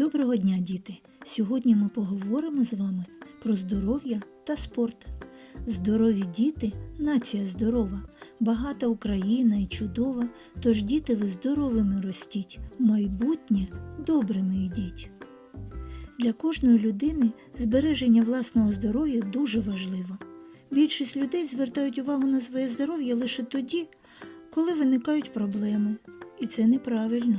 Доброго дня, діти! Сьогодні ми поговоримо з вами про здоров'я та спорт. Здорові діти нація здорова, багата Україна і чудова, тож діти ви здоровими ростіть, майбутнє добрими йдіть. Для кожної людини збереження власного здоров'я дуже важливо. Більшість людей звертають увагу на своє здоров'я лише тоді, коли виникають проблеми. І це неправильно.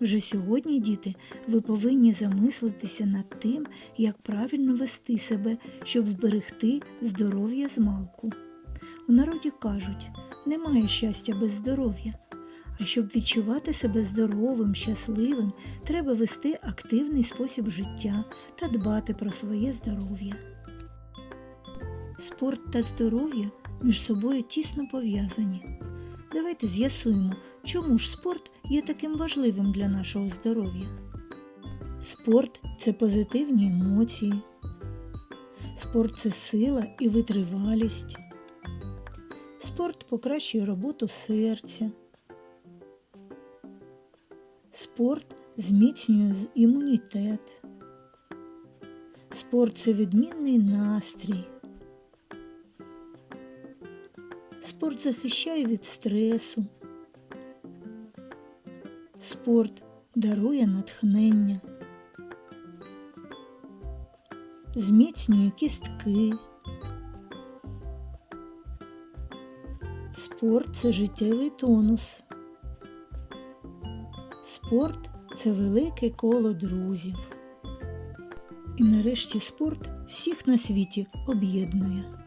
Вже сьогодні, діти, ви повинні замислитися над тим, як правильно вести себе, щоб зберегти здоров'я з малку. У народі кажуть, немає щастя без здоров'я. А щоб відчувати себе здоровим, щасливим, треба вести активний спосіб життя та дбати про своє здоров'я. Спорт та здоров'я між собою тісно пов'язані. Давайте з'ясуємо, чому ж спорт є таким важливим для нашого здоров'я. Спорт це позитивні емоції. Спорт це сила і витривалість. Спорт покращує роботу серця. Спорт зміцнює імунітет. Спорт це відмінний настрій. Спорт захищає від стресу. Спорт дарує натхнення. Зміцнює кістки. Спорт це життєвий тонус. Спорт це велике коло друзів. І нарешті спорт всіх на світі об'єднує.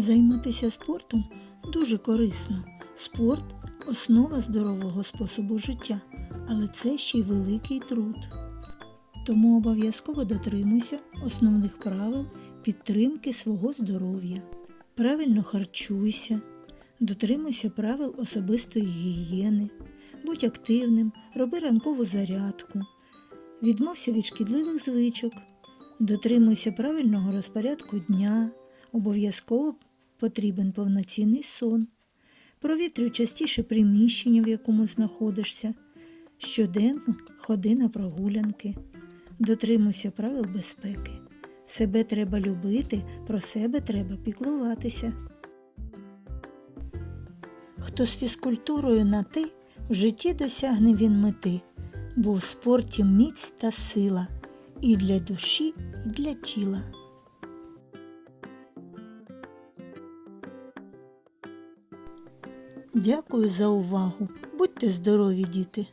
Займатися спортом дуже корисно. Спорт основа здорового способу життя, але це ще й великий труд. Тому обов'язково дотримуйся основних правил підтримки свого здоров'я. Правильно харчуйся, дотримуйся правил особистої гігієни, будь активним, роби ранкову зарядку, відмовся від шкідливих звичок, дотримуйся правильного розпорядку дня, обов'язково потрібен повноцінний сон. Провітрюй частіше приміщення, в якому знаходишся. Щоденно ходи на прогулянки. Дотримуйся правил безпеки. Себе треба любити, про себе треба піклуватися. Хто з фізкультурою на ти, в житті досягне він мети, бо в спорті міць та сила і для душі, і для тіла. Дякую за увагу. Будьте здорові, діти!